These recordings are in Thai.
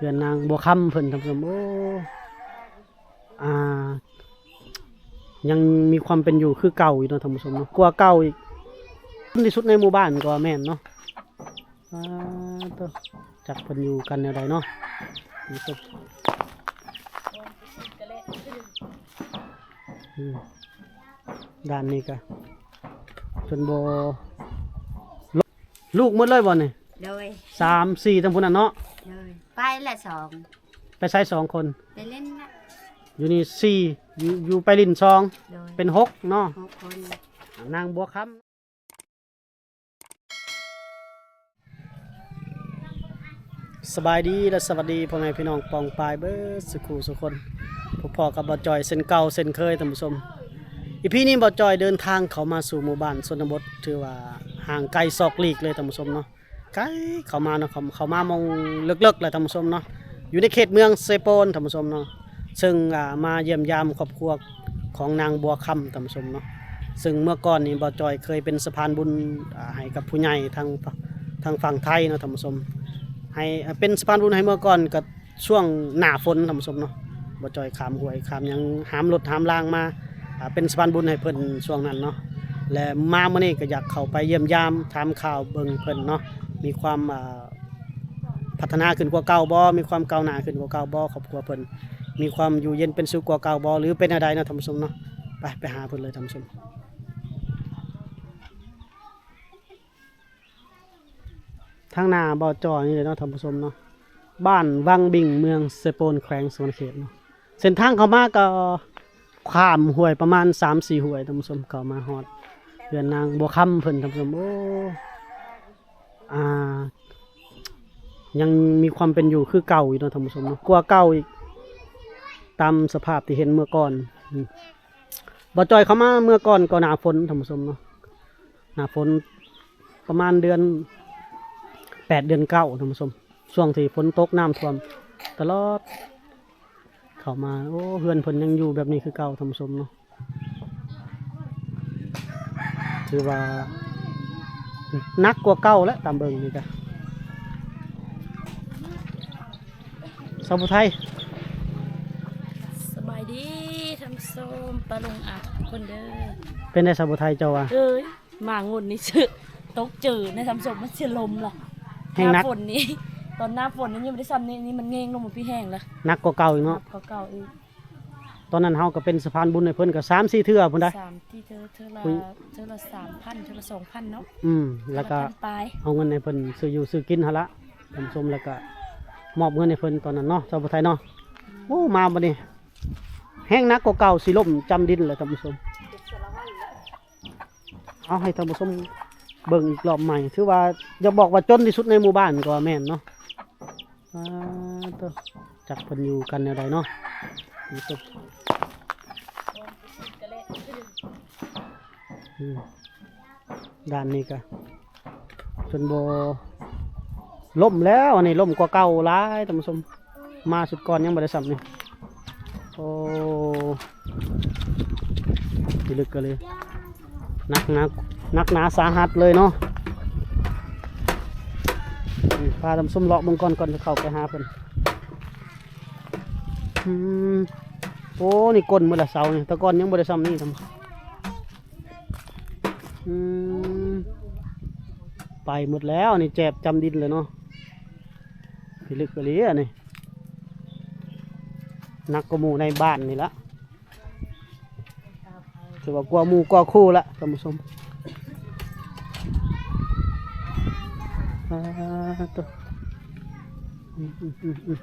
เรือนนางบัวคำเพิ่นทำสมโอ้อ่า ยังมีความเป็นอยู่คือเก่าอยู่เนาะท่านผู้ชมเนาะกว่าเก่าอีกที่สุดในหมู่บ้านก็ว่าแม่นเนาะอ่าตัวจักเพิ่นอยู่กันแนวใดเนาะนี่ก็อืมด้านนี้ก็เพิ่นบ่ลูกลูกหมดเลยบ่เนี่ยโดยสามสี่ทั้งพุ่นน่ะเนาะโดย ไปละสองไปใช้สองคน ไปเล่นนะอยู่นี่สี่อยู่อยู่ไปลินซองโดยเป็นหกเนาะหกคนนางบัวคำสบายดีและสวัสดีพ่อแม่พี่น้องปองปายเบิร์สุขูสุคนพบพอกับบอจอยเส้นเก่าเส้นเคยท่านผู้ชมอีพีนี้บอจอยเดินทางเขามาสู่หมู่บ้านชนบทถือว่าห่างไกลซอกลีกเลยท่านผู้ชมเนาะ ไกลเขามาเนาะเขาเขามามองเลิกๆเลยท่านผู้ชมเนาะอยู่ในเขตเมืองเซโปนท่านผู้ชมเนาะซึ่งมาเยี่ยมยามครอบครัวของนางบัวคำท่านผู้ชมเนาะซึ่งเมื่อก่อนนี่บอจอยเคยเป็นสะพานบุญให้กับผู้ใหญ่ทางทางฝั่งไทยเนาะท่านผู้ชมให้เป็นสะพานบุญให้เมื่อก่อนกับช่วงหน้าฝนท่านผู้ชมเนาะบอจอยขามหวยขามยังหามรถหามรางมาอ่าเป็นสะพานบุญให้เพิ่นช่วงนั้นเนาะและมาเมื่อนี้ก็อยากเข้าไปเยี่ยมยามถามข่าวเบิ่งเพิ่นเนาะ มีความพัฒนาขึ้นกว่าเก่าบ่มีความเก้าหน้าขึ้นกว่าเก่าบ่ครอบครัวเพิ่นมีความอยู่เย็นเป็นสุขกว่าเก่าบ่หรือเป็นอะไรเนาะท่านผู้ชมเนาะไปไปหาเพิ่นเลยท่านผู้ชมทางหน้าบ่อจอนี่เลยเนาะท่านผู้ชมเนาะบ้านวังบิงเมืองเซโปนแขวงสวนเขตเนาะเส้นทางเขามาก็ข้ามห้วยประมาณ3-4ห้วยท่านผู้ชมเขามาฮอดเรือนนางบัวคำเพิ่นท่านผู้ชมโอ้ อ่า ยังมีความเป็นอยู่คือเก่าอยู่เนาะท่านผู้ชมเนาะกว่าเก่าอีก ตามสภาพที่เห็นเมื่อก่อนบ่จอยเข้ามาเมื่อก่อนก็หนาฝนท่านผู้ชมเนาะหนาฝนประมาณเดือนแปดเดือนเก้าท่านผู้ชมช่วงที่ฝนตกน้ำท่วมตลอด เข้ามาโอ้เพื่อนเพิ่นยังอยู่แบบนี้คือเก่าท่านผู้ชมเนาะถือว่า นักกว่าเก่าแล้วตามเบิ่งนี่จ้ะสาวผู้ไทยสบายดีทำส้มปลาลงอัดคนเด้อเป็นได้สาวผู้ไทยเจ้าว่าเอ้ยหมางุนนี่ชื่อตกจืดในทำส้มมันเสียลมล่ะแห้งหนัน้ากฝนนี้ตอนหน้าฝนนี่ยังไม่ได้ซ้ำนี่นี่มันเง่งลงมาพี่แห้งแล้วนักกว่าเก่าอีกเนาะเขาเก่าอีก ตอนนั้นเฮาก็เป็นสะพานบุญให้เพิ่นก็3-4เทื่อพุ่นได้ สามที่เธอเธอละอุ๊ย เธอละสามพันเธอละสองพันเนาะอืมแล้วก็ พันปลายเอาเงินให้เพิ่นซื้ออยู่ซื้อกินหั่นละท่านผู้ชมแล้วก็มอบเงินให้เพิ่นตอนนั้นเนาะชาวผู้ไทยเนาะโอ้มาบัดนี้แห้งนักกว่าเก่าสิล่มจำดินเลยท่านผู้ชมเอาให้ท่านผู้ชมเบิ่งอีกรอบใหม่ถือว่าอย่าบอกว่าจนที่สุดในหมู่บ้านก็ว่าแม่นเนาะอ่าตัวจักเพิ่นอยู่กันแนวใดเนาะนี่ก็อืม ด้านนี้ก็จนโบล่มแล้วอันนี้ล่มกว่าเก่าหลายท่านผู้ชมมาสุดก่อนยังบ่ได้สับนี่โอ้พิลึกกันเลยนักหนักนักหนาสาหัสเลยเนาะพาท่านผู้ชมเลาะเบงก่อนก่อนจะเข้าไปหาเพิ่นอืมโอ้ นี่ก้นมือละเสาเนี่แต่ก่อนยังบ่ได้ซ้ำนี่ท่านผู้ชม อืมไปหมดแล้วนี่แจบจำดินเลยเนาะพิลึกกะเลียนี่นักกมูในบ้านนี่ละถือว่ากลัวมูกลัวคู่ละท่านผู้ชมตัวอืมอืมอืมอืม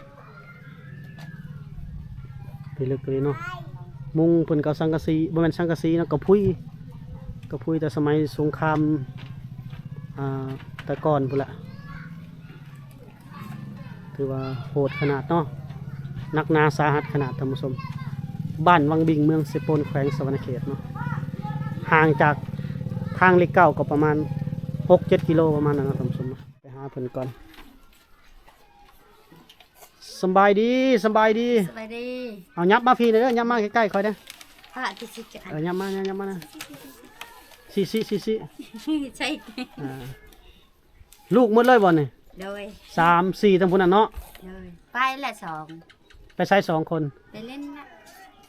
พิลึกกะเลียเนาะมุงเพิ่นกับสังกะสีบ่แม่นสังกะสีนะกระพุ้ย กระพุ้ยแต่สมัยสงครามอ่าแต่ก่อนพุ่นละถือว่าโหดขนาดเนาะนักหนาสาหัสขนาดท่านผู้ชมบ้านวังบิงเมืองเซโปนแขวงสวรรณเขตเนาะห่างจากทางเล็กเก้าก็ประมาณหกเจ็ดกิโลประมาณนั้นเนาะท่านผู้ชมเนาะไปหาเพิ่นก่อนสำบายดีสำบายดีสบายดี เอายับมาพี่เลยเด้อยับมาใกล้ๆคอยเด้อพระที่สิจะเออยับมายับมานะ สิสิสิสิใช่อ่าลูกหมดเลยบ่เนี่ยโดยสามสี่ทั้งพุ่นน่ะเนาะโดยไปละสองไปใช้สองคน ไปเล่นนะ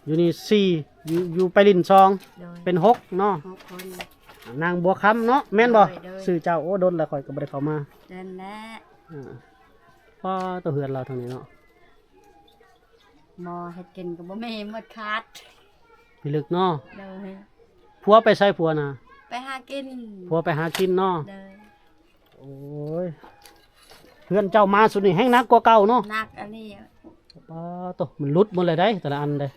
อยู่นี่สี่อยู่อยู่ไปลินซองโดยเป็นหกเนาะหกคน นางบัวคำเนาะแม่นบ่โดยโดยชื่อเจ้าโอ้ดนแล้วข่อยก็บ่ได้เข้ามาเดินและอ่าพ่อตัวเฮือนเราทางนี้เนาะหมอเฮ็ดกินก็บ่มีหมดขาดพี่ลึกเนาะโดยผัวไปใช้ผัวน่ะ ไปหากินผัวไปหากินเนาะโดยโอ้ยเพื่อนเจ้ามาสุดนี่แห้งนักกว่าเก่าเนาะหนักอันนี้ป้าตัวมันหลุดหมดเลยได้ แต่ละอันเลย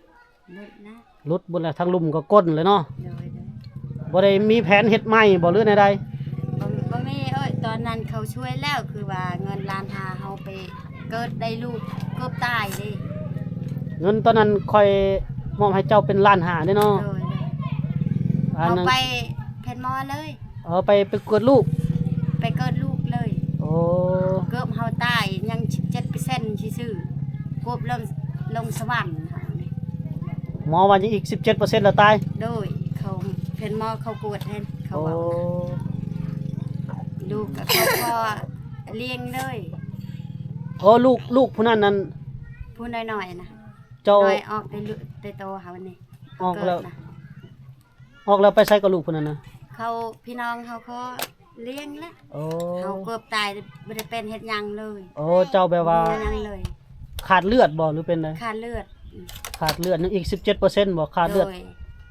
นึกนะหลุดหมดเลยทั้งลุ่มก็ก้นเลยเนาะโดยโดยบ่ได้มีแผนเฮ็ดใหม่บ่หรือใดบ่บ่มีเอ้ยตอนนั้นเขาช่วยแล้วคือว่าเงินล้านหาเฮาไปเกิดได้ลูกเกือบตายเดิๆเงินตอนนั้นค่อยมอบให้เจ้าเป็นล้านหาเด้เนาะโดยโดยอันเอานั้นไปเพนห มอเลยเอาไปไปกวดลูก ไปเกิดลูกเลย โอ้เกือบเฮาตายยัง17%ซื่อๆกบลงลงสวรรค์เฮานี่หมอว่ายังอีก 17%แล้วตายโดยเขาเพนหมอเขากวดให้เขาโอ้บอกลูกกับเขาก็เลี้ยงเลย โอ้ลูกลูกผู้นั้นนั้นผู้น้อยๆนะเจ้าน้อยออกได้ลูกได้โตเฮานี่ออกเกิแล้วดนะออกแล้วไปใช้กับลูกผู้นั้นนะ เขาพี่น้องเขาก็เลี้ยงแล้วโอ้เขาเกือบตายบ่ได้เป็นเฮ็ดหยังเลยโอ้เจ้าแบบว่าบ่ได้หยังเลย ขาดเลือดบ่หรือเป็นไดขาดเลือดขาดเลือดนึงอีก 17%บ่ขาดเลือด โย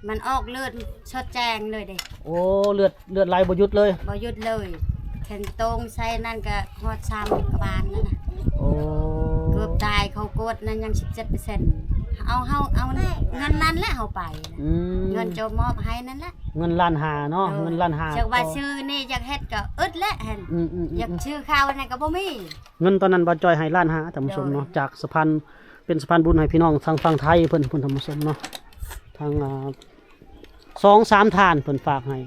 มันออกเลือดชดแจงเลยเด้โอ้เลือดเลือดไหลบ่หยุดเลย บ่หยุดเลยแขนตรงใส่นั่นก็ฮอดซ้ำกระบาลนั่นน่ะโอ้เกือบตายเขากดนั่นยัง17%เอาเฮาเอาเงินนั้นแหละเฮาไปนะอืมเงินโจมอบให้นั่นแหละเงินล้านหาเนาะเงินล้านหาจากว่าชื่อนี่อยากเฮ็ดก็อึดและหั่นอืมอืมอืม อยากชื่อข้าวนั่นก็บ่มี เงินตอนนั้นบ่จอยให้ล้านหาท่านผู้ชมเนาะจากสะพานเป็นสะพานบุญให้พี่น้องทางฝั่งไทยเพิ่นเพิ่นท่านผู้ชมเนาะทางอ่าสองสามทานเพิ่นฝากให้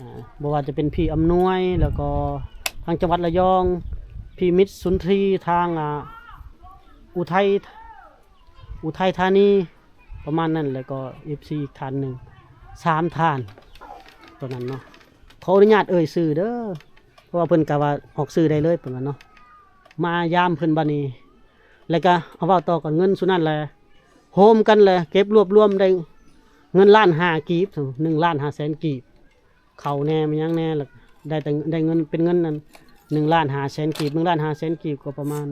อ่าบ่ว่าจะเป็นพี่อำนวยแล้วก็ทางจังหวัดระยอง พี่มิตรสุนทรีทางอ่าอุทัย อุทัยธานีประมาณนั้นแล้วก็ FC อีกทานหนึ่งสามทานตัวนั้นเนาะขออนุญาตเอ่ยชื่อเด้อเพราะว่าเพิ่นกะว่าออกชื่อได้เลยเพิ่นว่าเนาะมายามเพิ่นบัดนี้ แล้วก็เอาเว้าต่อกันเงินสุนั้นแหละโฮมกันเลยเก็บรวบรวมได้เงินล้านห้ากีบหนึ่งล้านห้าแสนกีบ เขาแน่มันยังแน่แล้วได้แต่ได้เงินเป็นเงินนั้นหนึ่งล้านห้าแสนกีบหนึ่งล้านห้าแสนกีบก็ประมาณ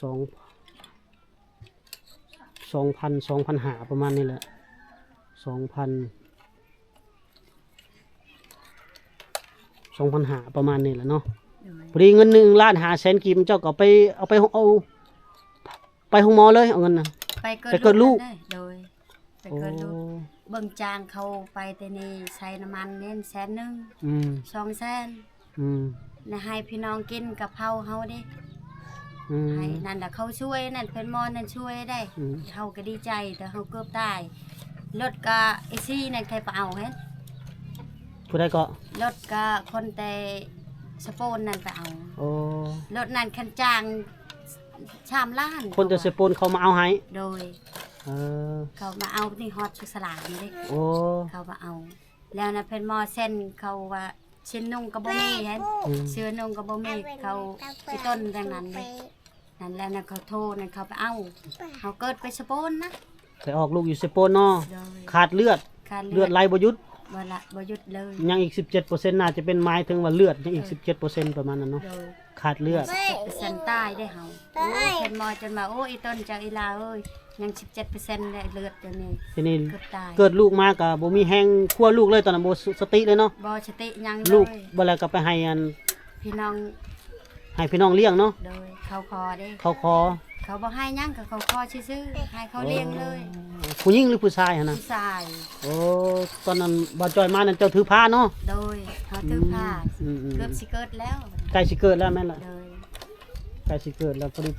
สอง สองพันสองพันหาประมาณนี้แหละสองพันสองพันหาประมาณนี้แหละเนาะพอดีเงินหนึ่งล้านห้าแสนกีบเจ้าก็เอาไปเอาไปเอาไปห้องหมอเลยเอาเงินนะไปเกิดไปเกิดลูกนั่นได้โดยไปโอ้เกิดลูกเบิ่งจางเขาไปแต่นี่ใช้น้ำมันเน้นแสนหนึงอืมสองแสนอืมนะให้พี่น้องกินกับเฮาเฮาเด้ อืม ให้นั่นน่ะเขาช่วยนั่นเพิ่นหมอนั่นช่วยได้อืมเฮาก็ดีใจแต่เฮาเกือบตายรถก็ไอซี่นั่นใครไปเอาเห็นผู้ใดก็รถก็คนแต่สะโปนนั่นไปเอาโอ้รถนั่นคันจ้างชามล้านคนจะเสปนเขามาเอาให้โดย เออเขามาเอาที่ฮอตชุกสลากนี่เด้โอ้เขามาเอา แล้วนะเพิ่นหมอเส้นเขาว่าชิ้นนุ่งก็บ่มีเห็นอืมเสื้อนุ่งก็บ่มีเขาไปต้นดังนั้นเลย นั่นแล้วนะเขาโทรนั่นเขาไปเอาเขาเกิดไปสะโปนนะแต่ออกลูกอยู่เสปนเนาะโดยขาดเลือดการเลือดไหลบ่หยุดบ่ละบ่หยุดเลยยังอีก 17%น่าจะเป็นไม้ถึงว่าเลือดยังอีก 17%ประมาณนั้นเนาะโดยขาดเลือด17%ตายได้เฮาโอ้เพิ่นหมอจนมาโอ้อีต้นจากอีลาเอ้ยยัง17%ได้เลือดเดี๋ยวนี้ทีนี้เกือบตายเกิดลูกมาก็บ่มีแฮงคั่วลูกเลยตอนนั้นบ่สติเลยเนาะบ่สติยังเลลูกยบ่แล้วก็ไปให้อันพี่น้อง ให้พี่น้องเลี้ยงเนาะโดยเขาคอเด้เขาขอเขาบ่ให้หยังก็เขาคอซื่อๆให้เขาเลี้ยงเลยผู้หญิงหรือผู้ชายหั่นน่ะผู้ชาย โอ้ตอนนั้นบ่จอยมานั่นเจ้าถือผ้าเนาะ โดยเขาถือผ้าอืมอืม เกือบสิเกิดแล้ว ใกล้สิเกิดแล้วแม่นล่ะโดยใกล้สิเกิดแล้วพอดี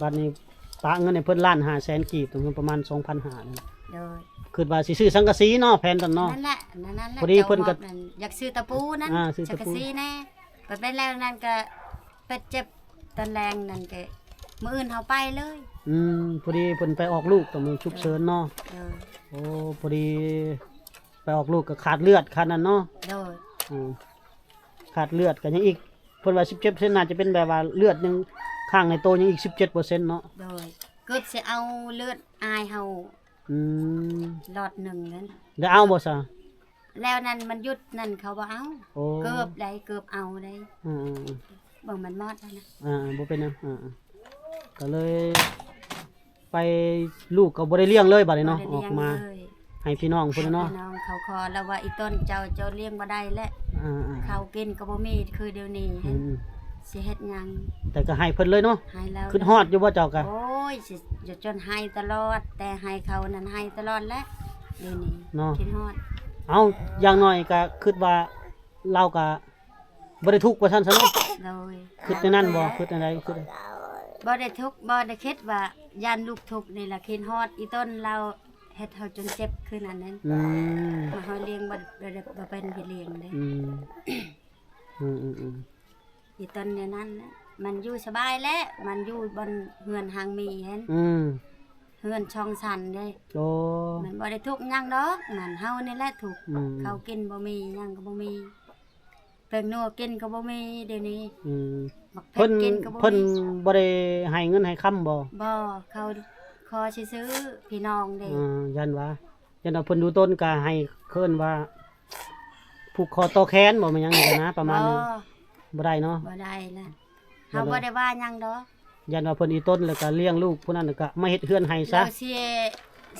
บัดนี้ปะเงินให้เพิ่นล้าน5แสนกีบตรงนั้นประมาณ2,500นี่โดยคิดว่าสิซื้อสังกะสีเนาะแผนตอนเนาะ นั่นแหละนั่นแหละพอดีเพิ่นก็จ้าหมออยากซื้อตะปูนั่นอ่าซื้อตะปู จักรซีแน่ไปไปแล้วนั่นก็ ไปเจ็บตอนแรงนั่นก็มื้ออื่นเฮาไปเลยอืมพอดีเพิ่นไปออกลูกตรงนี้ฉุกเฉินเนาะโดยโอ้พอดี ไปออกลูกก็ขาดเลือดขาดนั่นเนาะโดยอืมขาดเลือดกันยังอีกเพิ่นว่า17%น่าจะเป็นแบบว่าเลือดยังข้างในโตยังอีก 17%เนาะโดยเกิดสิเอาเลือดอายเฮาอืมหลอดหนึ่งนั้นได้เอาบ่ซะแล้วนั่นมันหยุดนั่นเขาบ่เอาโอ้เกือบได้เกือบเอาได้อ่า เบิ่งมันมอดแล้วนะๆอ่าบ่เป็นหยังอ่าๆก็เลย ไปลูกก็บ่ได้เลี้ยงเลยบัดนี้เนาะบ่อได้อกลี้ยงมาเลยให้พี่น้องพุ่นน่ะเนาะพี่น้องเขาคอแล้วว่าอีต้นเจ้าเจ้าเลี้ยงบ่ได้และอ่าๆเขาวกินก็บ่มีคือเดี๋ยวนี้อืมสิเฮ็ดหยังแต่ก็ให้เพิ่นเลยเนาะให้แล้วขึ้นฮอดอยู่บ่เจ้าก็ โอ้ยสิจะจนให้ตลอด แต่ให้เขานั้นให้ตลอดแหละเดี๋ยวนี้เนาะ คิดฮอดเอาอย่างน้อยก็คิดว่าเราก็บ่ได้ทุกข์ว่าซั่นซะเนาะโดยคิดในนั้นบ่คิดในใดคิดในบ่ได้ทุกข์บ่ได้คิดว่ายันลูกทุกข์นี่ล่ะคิดฮอดอีต้นเราเฮ็ดเฮาจนเจ็บคืนอันนั้นอืมมาเฮาเลี้ยงบ่บ่ได้บ่เป็นพี่เลี้ยงเด้อืมอืมอืมอืมอีต้นเนี่ยนั้นน่ะมันอยู่สบายแล้วมันอยู่บนเฮือนหางมีเห็นอืมเฮือนช่องสันเด้โอ้มันบ่ได้ทุกข์หยังดอกมันเฮานี่แหละทุกข์อืม เขาวกินบ่มีหยังก็บ่มี เพิ่งนัวกินก็บ่มีเดี๋ยวนี้อืมบักเพเพิ่นกินก็บ่เพิ่นมีบ่ได้ให้เงินให้ค้ำบ่บ่เขาขอสิซื้อพี่น้องเด้อ่ายันว่ายันว่าเพิ่นดูต้นก็ให้เคิ้นว่าผูกคอตอแขนบ่แม่นหยังนี่ก็นะ ประมาณนึงบ่บ่ได้เนาะ บ่ได้ละเดี๋ยวเฮาบ่ได้ว่าหยังดอกยันว่าเพิ่นอีต้นแล้วก็เลี้ยงลูกผู้นั้นแล้วก็มาเฮ็ดเฮือนให้ซะเราสีย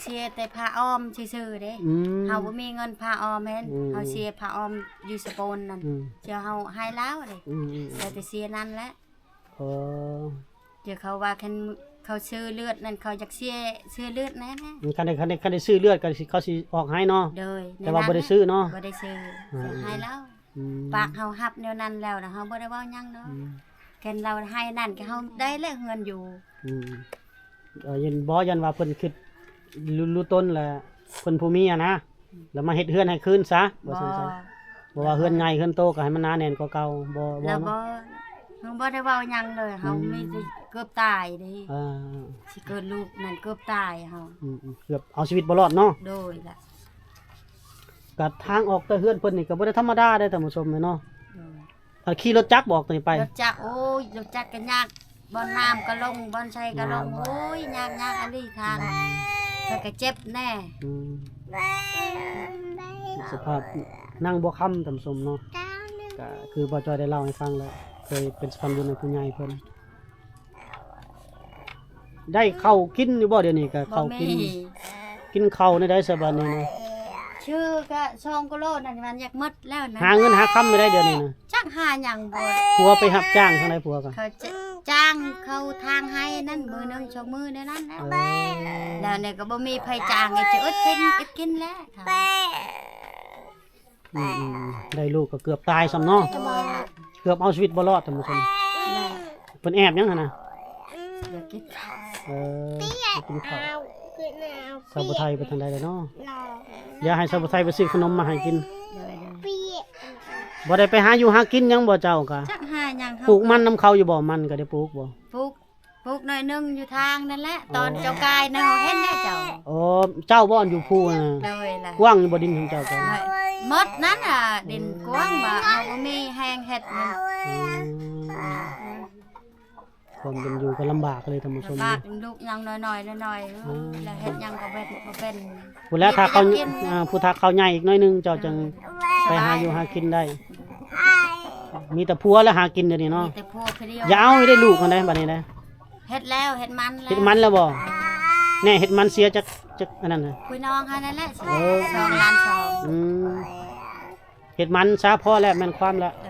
เสียแต่ผ้าอ้อมซื่อๆเด้อืม เฮาบ่มีเงินผ้าอ้อมแม่นอืม เฮาเสียผ้าอ้อมอยู่สกลนั่นอืมเจ้าเฮาให้แล้วเด้อืมอืมแต่แต่เสียนั่นแหละเออเดี๋ยวเขาว่าคันเขาซื้อเลือดนั่นเขาอยากเสียซื้อเลือดแน่ๆมันคันได้คันได้คันได้ซื้อเลือดก็สิเขาสิออกให้เนาะ โดยแต่ว่าบ่ได้ซื้อเนาะบ่ได้ซื้ออืมซื้อให้แล้วอืมปากเฮาฮับแนวนั้นแล้วนะเฮาบ่ได้เว้าหยังเนาะอืมแค่นเราให้นั่นก็เฮาได้แล้วเงินอยู่อืมเออยันบ่ยันว่าเพิ่นคิด รู้รู้ต้นแหละเพิ่นผู้มีอะนะแล้วมาเฮ็ดเฮือนให้คืนซะบ่บ่ซั่นซะบ่ว่าเฮือนใหญ่เฮือนโตก็ให้มันหนาแน่นกว่าเก่าบ่บ่แล้วบ่เนาะเฮาบ่ได้เว้าหยังเลยเฮาอืมมีแต่เกือบตายเด้อ่าสิเกิดลูกนั่นเกือบตายเฮาอืมอืมเกือบเอาชีวิตบ่รอดเนาะ โดยล่ะก็ทางออกแต่เฮือนเพิ่นนี่ก็บ่ได้ธรรมดาเด้อท่านผู้ชมเนาะโดยถ้าขี่รถจักรบอกตัวนี้ไป รถจักรโอ้ยรถจักรก็ยากบ่อนน้ำก็ลงบ่อนชัยก็ลงโอ้ยยากยากอันนี้ทาง แล้วก็เจ็บแน่อืมสภาพนั่งบ่ค้ำท่านผู้ชมเนาะก็คือบ่จอยได้เล่าให้ฟังแล้วเคยเป็นสะพานบุญให้ผู้ใหญ่เพิ่นได้เข้าวกินอยู่บ่เดี๋ยวนี้ก็บ่เข้าวกินมีกินข้าวในได้สบายนี่นะ ชื่อก็ช่องกิโลนั่นมันอยากหมดแล้วนะหาเงินหาคำไม่ได้เดี๋ยวนี้นะจักหาหยังบ่ผัวไปรับจ้างทางไหนผัวก็เขาจะจ้างเขาทางให้นั่นมือหนึงชองมือในนั้นแล้วเออแล้วเนี่ยก็บ่มีไผจ้างให้จะอึดกินอึดกินแล้วค่ะอืมอืมอืมได้ลูกก็เกือบตายซ้ำเนาะเกือบเอาชีวิตบ่รอดท่านผู้ชมแล้วเพิ่นแอบยังหั่นน่ะเดี๋ยวกินข้าว เออไปกินข้าว สาวบุไทยไปทางใดเลยเนาะอย่าให้สาวบุไทยไปซื้อขนมมาให้กินเดี๋ยวเดี๋ยวบ่ได้ไปหาอยู่หากินหยังบ่เจ้าก็จักหาหยังเฮาปลูกมันนํเขาอยู่บ่มันก็ได้ปลูกบ่ปลูกปลูกหน่อยหนึงอยู่ทางนั่นแหละตอนเจ้ากายนะเฮาเห็นแน่เจ้าอ๋อเจ้าบ่อนอยู่ผู้น่ะเลยล่ะกว้างอยู่บ่ดินของเจ้าก็หมดนั้นอะดินกว้างว่าเฮาบ่มีแห้งเฮ็ดมันอืม ความเป็นอยู่ก็ลำบากเลยท่านผู้ชมลำบากลูกยังน้อยๆน้อยๆเออแล้วเฮ็ดหยังก็เป็นบ่เป็นผู้แล้วถ้าเขามีแต่กินอ่าผู้ทักเขาใหญ่อีกหน้อยหนึงเจ้าจึงไปหาอยู่หากินได้ มีแต่ผัวแล้วหากินเดี๋ยวนี้เนาะมีแต่พวกเดียวอย่าเอาให้ได้ลูกกันได้บัดนี้นะเฮ็ดแล้วเฮ็ดมันแล้วเฮ็ดมันแล้วบ่แน่เฮ็ดมันเสียจักจักอันนั้นน่ะ คุยน้องค่ะนั่นแหละสิเออสองล้านสองอืมเฮ็ดมันซะพอแล้วแม่นความแล้ว เอออืม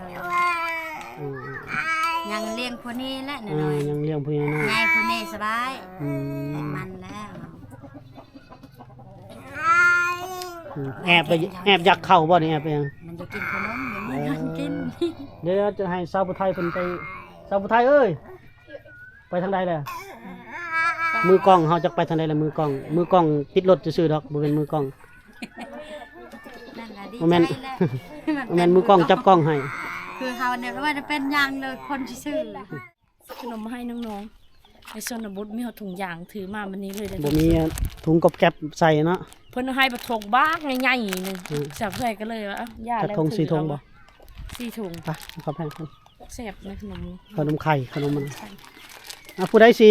ยังเลี้ยงคนนี้แหละหอ่าน่อยยังเลี้ยงผู้ใหญ่น้อยๆยายคนนี้สบายอืเฮ็ดมมันแล้วอืมแอบไปแอบอยากเข้าบ่นี่แอบไปยัง มันจะกินขนมมันไม่ยอมกินเดี๋ยวจะให้สาวผู้ไทยเพิ่นไปสาวผู้ไทยเอ้ยไปทางใดแหละมือกล้องเฮาจะไปทางใดล่ะมือกล้อง มือกล้องติดรถซื่อๆดอกบ่เป็นมือกล้อง นั่นแหละดีบ่แม่นใจแล้วบ่แม่นมือกล้องจับกล้องให้ คือเฮาเนี่ยก็ว่าจะเป็นอย่างเลยคนซื่อขนมมาให้น้องๆในชนบทมีหอถุงยางถือมาวันนี้เลยเด้อบ่มีถุงกบแก็บใส่เนาะเพิ่นเอาให้บะทงบ้ากใหญ่ๆนึงอืมจับใส่ก็เลยว่าเอ้าย่ากระแล้วทงถือสีทงเอาบ่สี่ถุงไปขอแพงคนแซ่บนะขนมขนมไข่ขนมมันอะผู้ใดสิ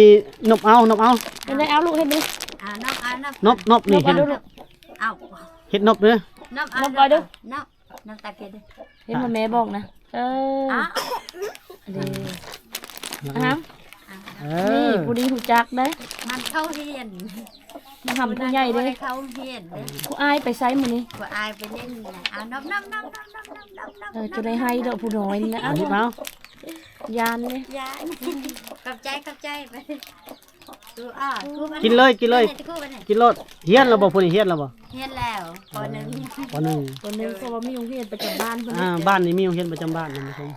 นบเอานบเอาเห็นได้เอาลูกเห็นดิอ่านบอ่านบนบนบนี่นบเห็นเอาลูกเอาเฮ็ดนบเด้อนบอ่านบก่อนดูนบนบตาเกดเห็นว่าแม่บอกนะ เอออะเดีอะเอนี่อผู้ดีผู้จักได้มันเข้าเฮียนมาทำผู้ใหญ่เด้เข้าเฮียนเด้ผู้อายไปไซมื้อนี้กว่าอายไปเล่นนะเอานบนบนบนบนบนบนบเออจะได้ให้ดอกผู้น้อยนี่นะอัเอานนี้เอายานเลยยายกับใจกับใจไปดูอะกูมันกินเลยกินเลยกูมันเนี่ยกินรสเฮียนเราบ่ผู้นี้เฮียนเราบ่เฮียนแล้วพอหนึ่ง ปหนึ่งตัวนึงเพราะว่ามีโรงเรียนประจำบ้านเพิ่นอ่าบ้านนี้มีโรงเรียนประจำบ้านนะผู้ชม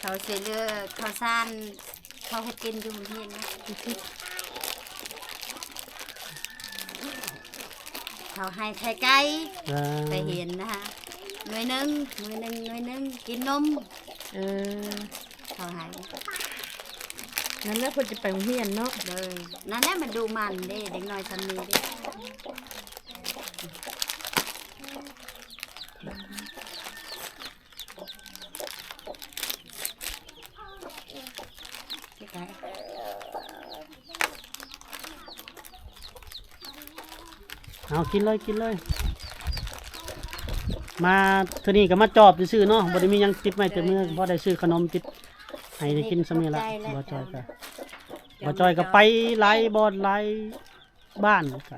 เขาเสียเลือเขาซ่านเขาให้กินอยู่เฮียนนะเขาให้ไข่ไก่อ่าไปเห็นนะคะหน่วยหนึ่งหน่วยหนึ่งหน่วยหนึ่งกินนมเออ เขาให้นั่นแหละเพิ่นจะไปโรงเรียนเนาะ เลยนั่นแหละมันดูมันเด้เด็กน้อยทำนี้เด้ เอากินเลยกินเลย มาเท่านี้ก็มาจอบซื่อๆเนาะบ่ได้มีหยังติดไม้ติดมือบ่ได้ซื้อขนมติดให้ได้กินซำนี้ละบ่จอยก็บ่จอยก็ไปหลายบ่อนหลายบ้านก็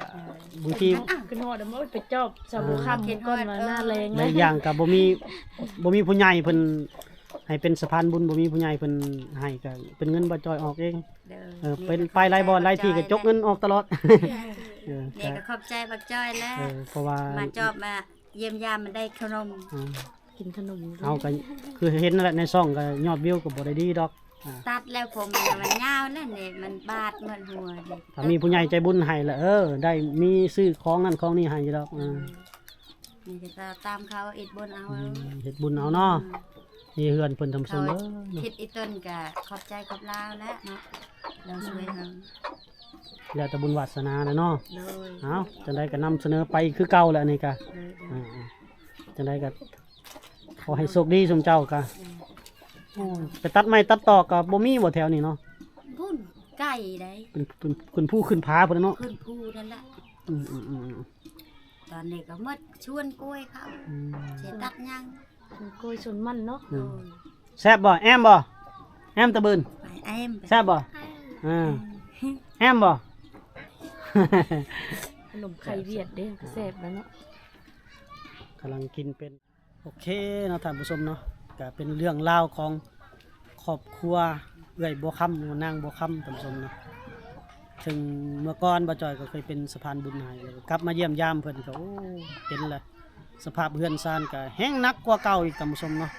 บางทีขึ้นฮอดแล้วมันไปจอบสบู่ค่ำก้อนมาหน้าแรงหลายอย่างก็บ่มีบ่มีผู้ใหญ่เพิ่นให้เป็นสะพานบุญบ่มีผู้ใหญ่เพิ่นให้ก็เป็นเงินบ่จอยออกเองเด้อเออเป็นไปหลายบ่อนหลายที่ก็จกเงินออกตลอด เออเนี่ก็ยก็ขอบใจบักจ้อยแล้ว เออเพราะว่ามาจอบมาเยี่ยมยามมันได้ขนมอ่ากินขนมเอาก็คือเห็นนั่นแหละในซ่องก็ยอดวิวก็บ่ได้ดีดอกอ่าตัดแล้วผมมันมันยาวนั่นนี่มันบาดเหมือนหัวเลยถ้ามีผู้ใหญ่ใจบุญให้ละเออ ได้มีซื้อของนั่นของนี่ให้อยู่ดอกอ่านี่ก็จะตามเขาอิดบนเอาอืมเฮ็ดบุญเอาเนาะนี่เฮือนเพิ่นทำสเขามเด้อคิดอีต้นก็ขอบใจกับลาวแล้วเนาะเราช่วยเขา แล้วแต่บุญวาสนานะเนาะเลยเอาจังไดก็นำเสนอไปคือเก่าแหละนี่ก็เลยอ่าๆจังไดก็ขอให้โชคดีสมเจ้าก็โอ้ยไปตัดไม้ตัดตอกก็บ่มีบ่แถวนี้เนาะพุ่นไก่ได้เป็นเป็นขึ้นผู้ขึ้นผาพุ่นน่ะเนาะขึ้นภูนั่นแหละอืมอืมอืมตอนนี้ก็หมดชวนกล้วยเขาอืมเสียตัดยังโกยส่วนมันเนาะอืโอ้มยแซ่บบ่แอมบ่แอมตะบืนไปแอมไปแซ่บบ่อ่า แอมบ่ขนมไข่เวียดเด้แซ่บแล้วเนาะกำลังกินเป็นโอเคเนาะท่านผู้ชมเนาะก็เป็นเรื่องราวของครอบครัวเอื้อยบัวคำหรือนางบัวคำท่านผู้ชมเนาะถึงเมื่อก่อนบ่จอยก็เคยเป็นสะพานบุญให้เลยกลับมาเยี่ยมยามเพิ่นก็โอ้เห็นเลยสภาพเฮือนซานก็แห้งหนักกว่าเก่าอีกท่านผู้ชมเนาะ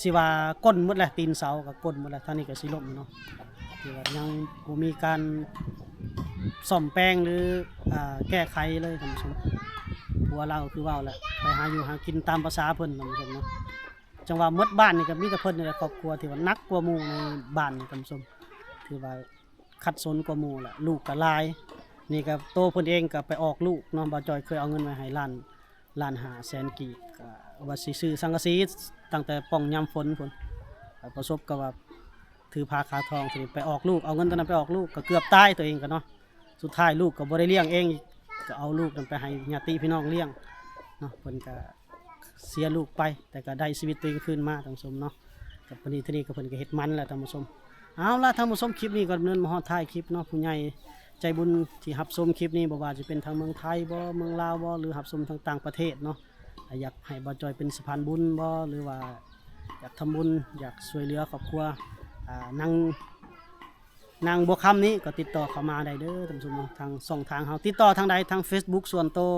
สิว่าก้นหมดแหละตีนเสาก็ก้นหมดแล้วท่างนี้ก็สิล่มเนาะ ที่ว่ายังบ่มีการซ่อมแปลงหรืออ่าแก้ไขเลยท่านผู้ชมผัวเราคือเว่าแหละไปหาอยู่หากินตามภาษาเพิ่นท่านผู้ชมเนาะจังหว่าหมดบ้านนี่ก็มีแต่เพิ่นนี่แหละครอบครัวที่ว่านักกว่าหมู่ในบ้านนี่ท่านผู้ชมถือว่าคัดสนกว่าหมู่แหละลูกก็หลาย นี่ก็โตเพิ่นเองก็ไปออกลูกเนาะบ่าวจอยเคยเอาเงินไว้ให้ล้านล้านหาแสนกีบก็ว่าสิซื้อสังกะสีตั้งแต่ป้องยามฝนพุ่นประสบกับว่า ถือพาคาทองสิไปออกลูกเอาเงินตอนนั้นไปออกลูกก็เกือบตายตัวเองก็เนาะสุดท้ายลูกก็บ่ได้เลี้ยงเองก็เอาลูกนั้นไปให้ญาติพี่น้องเลี้ยงเนาะเพิ่นก็เสียลูกไป แต่ก็ได้ชีวิตตัวเองคืนมาท่านผู้ชมเนาะกับปนี้ที่นี่ก็เพิ่นก็เฮ็ดมันแหละท่านผู้ชมเอาล่ะท่านผู้ชมคลิปนี้ก็ดำเนินมาฮอดท้ายคลิปเนาะผู้ใหญ่ใจบุญที่รับชมคลิปนี้บ่ว่าจะเป็นทางเมืองไทยบ่เมืองลาวบ่หรือรับชมทางต่างประเทศเนาะอยากให้บ่จอยเป็นสะพานบุญบ่หรือว่าอยากทำบุญอยากช่วยเหลือครอบครัว นางนางบัวคำนี้ก็ติดต่อเข้ามาได้เด้อท่านผู้ชมเนาะทางส่องทางเขาติดต่อทางใดทาง Facebook ส่วนตัว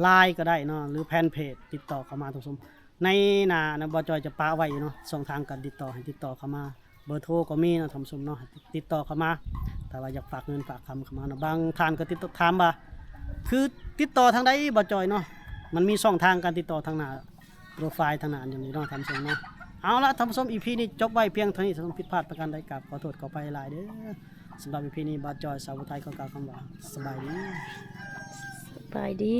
ไลน์ก็ได้เนาะหรือแฟนเพจติดต่อเข้ามาท่านผู้ชมในหนานะบอจอยจะปาไว้เนาะส่องทางการติดต่อให้ติดต่อเข้ามาเบอร์โทรก็มีเนาะท่านผู้ชมเนาะติดต่อเข้ามาแต่ว่าอยากฝากเงินฝากคำเข้ามาเนาะบางท่านก็ติดต่อถามว่าคือติดต่อทางใดบอจอยเนาะมันมีช่องทางการติดต่อทางหน้าโปรไฟล์ทางหน้าอย่างนี้เนาะท่านผู้ชมเนาะ เอาละท่านผู้ชมอีพีนี้จบไว้เพียงเท่านี้สำหรับผิดพลาดประการใดกับขอโทษขอไปหลายเด้อสำหรับอีพีนี้บาจอยสาวไทยก็กล่าวคำว่าสบายดี ไปดี